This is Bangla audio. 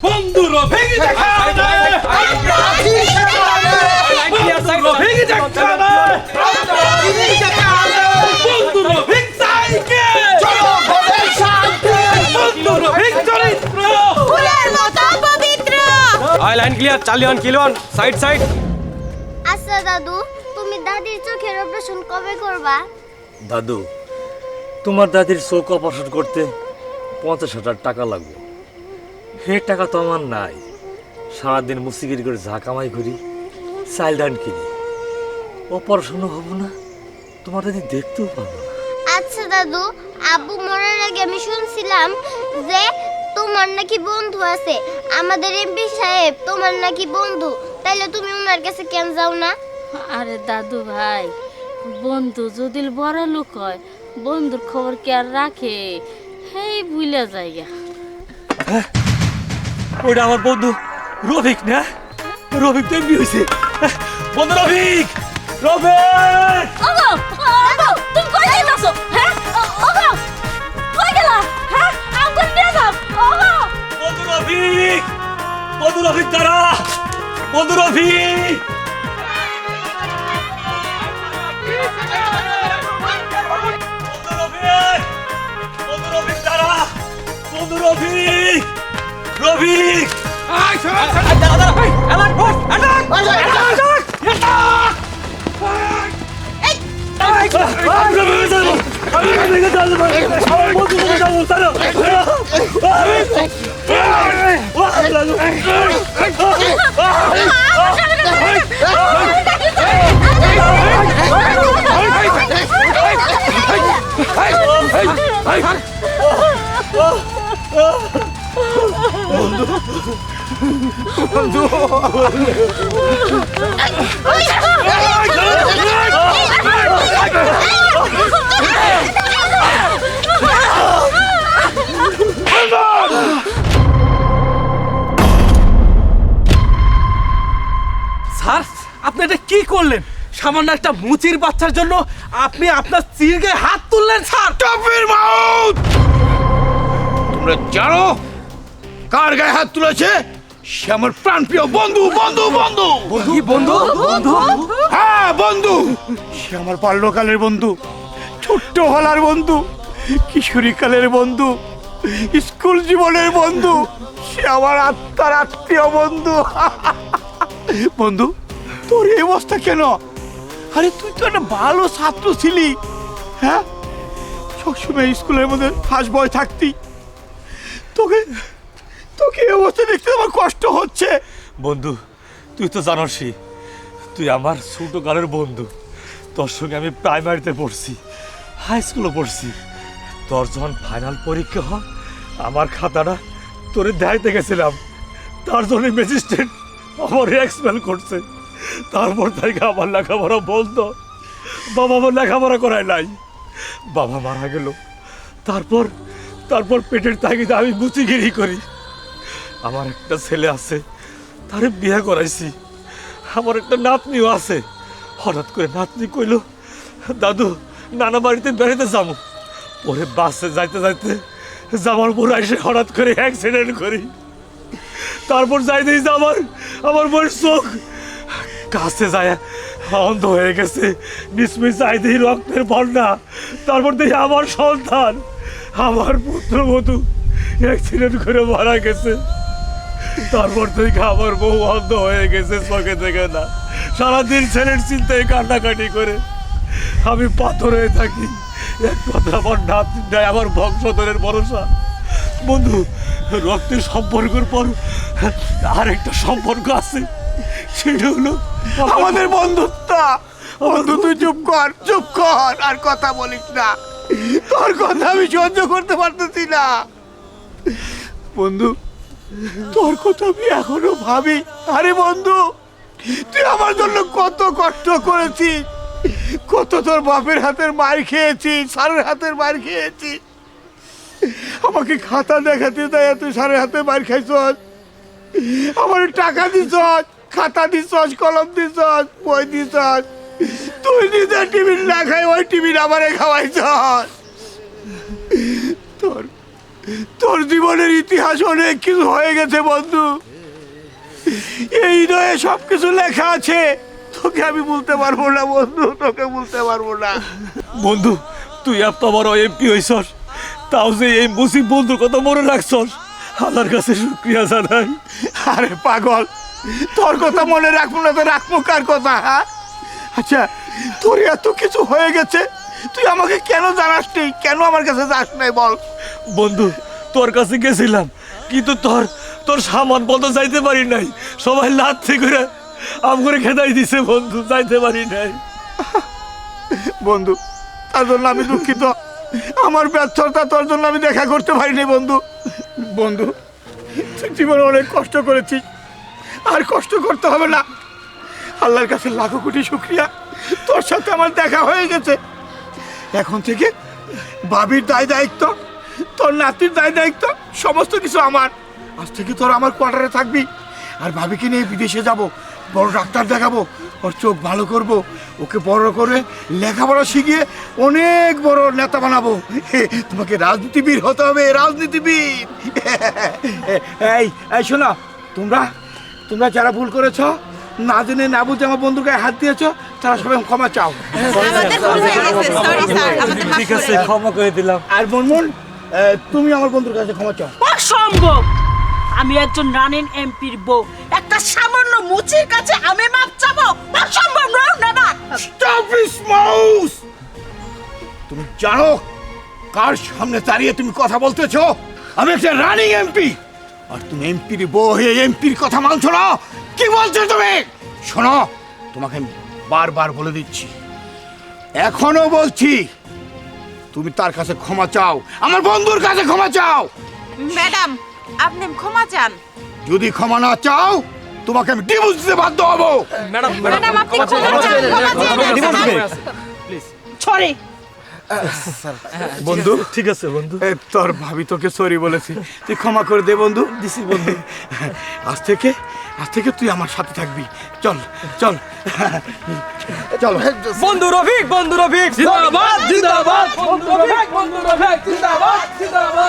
বন্ধুরা ভেঙে দেখা বন্ধুরা ভেঙে দেখা বন্ধুরা ভেঙ সাইকেল বন্ধুরা ভেঙ চরিত্র ফুলের মতো পবিত্র I line clear Charlie on kill on side side আচ্ছা দাদু তুমি দাদির চোখের অপারেশন কবে করবা দাদু তোমার দাদির চোখ অপারেশন করতে পঞ্চাশ হাজার টাকা লাগবে সে টাকা তো আমার নাই। সারাদিন মুসিগিরি করে যা কামাই করি চাইল ডান কিনি। অপারেশনও হব না তোমার দাদি দেখতেও পাবো না। আচ্ছা দাদু আব্বু মরার আগে আমি শুনছিলাম যে তোমার নাকি বন্ধু আছে। আমাদের এমপি সাহেব তোমার নাকি বন্ধু। তাইলে তুমি ওনার কাছে কেন যাও না? আরে দাদু ভাই বন্ধু যদি বড় লোক হয় বন্ধুর খবর কে আর রাখে? হেই ভুলে যাইগা ওইটা আমার বন্ধু রফিক না? রফিক তো এমনি হয়েছে বন্ধু রফিক! রফিক! তুমি কই যাইতাছো? হ্যাঁ? ওগো কই গেলা? হ্যাঁ? আমাকে নিয়ে যাও। ওগো! বন্ধু রফিক! বন্ধু রফিক তারা বন্ধু রফিক! ফোর্স স্যার, আপনি এটা কি করলেন? সামান্য একটা মুচির বাচ্চার জন্য আপনি আপনার স্ত্রীর হাত তুললেন, স্যার? টপির মাউথ! তোমরা জানো কার গায়ে হাত তুলেছে? সে আমার প্রাণপ্রিয় বন্ধু বন্ধু বন্ধু। কি বন্ধু? বন্ধু? হ্যাঁ বন্ধু। সে আমার বাল্যকালের বন্ধু ছোট্ট হলার বন্ধু কিশোরী কালের বন্ধু স্কুল জীবনের বন্ধু সে আমার আত্মার আত্মীয় বন্ধু। বন্ধু তোর এই অবস্থা কেন? আরে তুই তো একটা ভালো ছাত্র ছিলি হ্যাঁ? সবসময় স্কুলের মধ্যে ফার্স্ট বয় থাকতি। তোকে তোকে এই অবস্থা দেখতে আমার কষ্ট হচ্ছে। বন্ধু, তুই তো জানোসই তুই আমার ছোট কালের বন্ধু। তোর সঙ্গে আমি প্রাইমারিতে পড়ছি হাই স্কুলে পড়ছি। তোর যখন ফাইনাল পরীক্ষা হয়, আমার খাতাটা তোরে দেখাইতে গেছিলাম। তার জন্য ম্যাজিস্ট্রেট আমার এক্সপেল করছে। তারপর থেকে আমার লেখাপড়া বলতো বাবা আমার লেখাপড়া করায় নাই। বাবা মারা গেল। তারপর তারপর পেটের তাগিদে আমি মুচিগিরি করি। আমার একটা ছেলে আছে, তারে বিয়ে করাইছি। আমার একটা নাতনিও আছে। হঠাৎ করে নাতনি কইল, দাদু, নানা বাড়িতে বেড়াতে যাব। পরে বাসে যাইতে যাইতে যাওয়ার পর এসে হঠাৎ করে অ্যাক্সিডেন্ট করি। তারপর যাইতে আমার আমার বউয়ের চোখ কাছে যায়, অন্ধ হয়ে গেছে। মিসমিস আইতেই রক্তের বন্যা। তারপর দেখি আমার সন্তান, আমার পুত্রবধূ অ্যাক্সিডেন্ট করে মারা গেছে। তারপর থেকে আমার বউ অন্ধ হয়ে গেছে চোখে থেকে না। সারাদিন ছেলের চিন্তায় কান্নাকাটি করে। আমি পাথর হয়ে থাকি। একমাত্র আমার নাতি নাই আমার বংশধরের ভরসা। বন্ধু রক্তের সম্পর্কের পর আরেকটা সম্পর্ক আছে। সেটা হলো আমাদের বন্ধুত্ব। বন্ধু, তুই চুপ কর চুপ কর, আর কথা বলিস না। তোর কথা আমি সহ্য করতে পারতেছি না। বন্ধু তোর কথা আমি এখনও ভাবি। আরে বন্ধু, তুই আমার জন্য কত কষ্ট করেছিস কত তোর বাপের হাতের মার খেয়েছি, স্যারের হাতের মার খেয়েছি। আমাকে খাতা দেখাতে দেয় তুই স্যারের হাতে মার খাইছস আমার টাকা দিছস খাতা দিছস কলম দিছস বই দিছস তুই নিজে টিফিন না খাই, ওই টিফিন আমারে খাওয়াইছস তোর তোর জীবনের ইতিহাস অনেক কিছু হয়ে গেছে বন্ধু। এই নয় সব কিছু লেখা আছে। তোকে আমি বলতে পারব না বন্ধু তোকে বলতে পারব না। বন্ধু তুই বড় এমপি হইছস। তাও যে এই মুসিব বন্ধুর কথা মনে রাখছস। আল্লাহর কাছে শুক্রিয়া জানাই। আরে পাগল তোর কথা মনে রাখব না তো রাখব কার কথা হ্যাঁ আচ্ছা তোর এত কিছু হয়ে গেছে তুই আমাকে কেন জানাস কেন আমার কাছে যাস নাই বল? বন্ধু, তোর কাছে গেছিলাম, কিন্তু তোর তোর সামান বন্ধ যাইতে পারি নাই। সবাই লাথি করে আম করে খেদাই দিছে বন্ধু, যাইতে পারি নাই। বন্ধু, তার জন্য আমি দুঃখিত। আমার ব্যর্থতা তোর জন্য আমি দেখা করতে পারিনি বন্ধু। বন্ধু জীবনে অনেক কষ্ট করেছিস। আর কষ্ট করতে হবে না। আল্লাহর কাছে লাখো কোটি শুক্রিয়া। তোর সাথে আমার দেখা হয়ে গেছে। এখন থেকে বাবির দায় দায়িত্ব তোর নাতির দায় দায়িত্ব সমস্ত কিছু আমার। আজ থেকে তোর আমার কোয়ার্টারে থাকবি আর ভাবিকে নিয়ে বিদেশে যাব বড় ডাক্তার দেখাবো ওর চোখ ভালো করব ওকে বড় করে লেখাপড়া শিখিয়ে অনেক বড় নেতা বানাবো। তোমাকে রাজনীতিবিদ হতে হবে রাজনীতিবিদ। এই এই শোনো তোমরা তোমরা যারা ভুল করেছ না জেনে না বুঝে আমার বন্ধুর গায়ে হাত দিয়েছ তারা সবাই ক্ষমা চাও। আমাদের ভুল হয়ে গেছে সরি স্যার আমাদের মাফ ঠিক আছে ক্ষমা করে দিলাম। আর মনমন তুমি আমার বন্ধুর কাছে ক্ষমা চাও। অসম্ভব! আমি একজন রানিং এমপির বউ। একটা সামান্য মুচির কাছে আমি মাপ চাবো? অসম্ভব না Stop his মাউস তুমি জানো কার সামনে দাঁড়িয়ে তুমি কথা বলতেছো? আমি একটা রানিং এমপি। আর তুমি এমপির বউ হয়ে এমপির কথা মানছো না? কি বলছো তুমি? শোনো তোমাকে আমি বারবার বলে দিচ্ছি। এখনও বলছি তুমি তার কাছে ক্ষমা চাও আমার বন্ধুর কাছে ক্ষমা চাও ম্যাডাম আপনি ক্ষমা চান যদি ক্ষমা না চাও তোমাকে আমি ডিভোর্স দিতে বাধ্য হব ম্যাডাম ম্যাডাম আপনি ক্ষমা চান ক্ষমা চান সরি বন্ধু? ঠিক আছে বন্ধু। তোর ভাবি তোকে সরি বলেছি। তুই ক্ষমা করে দে বন্ধু। দিছি বন্ধু। আজ থেকে আজ থেকে তুই আমার সাথে থাকবি। চল চল। চল। বন্ধু রফিক বন্ধু রফিক জিন্দাবাদ জিন্দাবাদ। বন্ধু রফিক, বন্ধু রফিক, জিন্দাবাদ জিন্দাবাদ।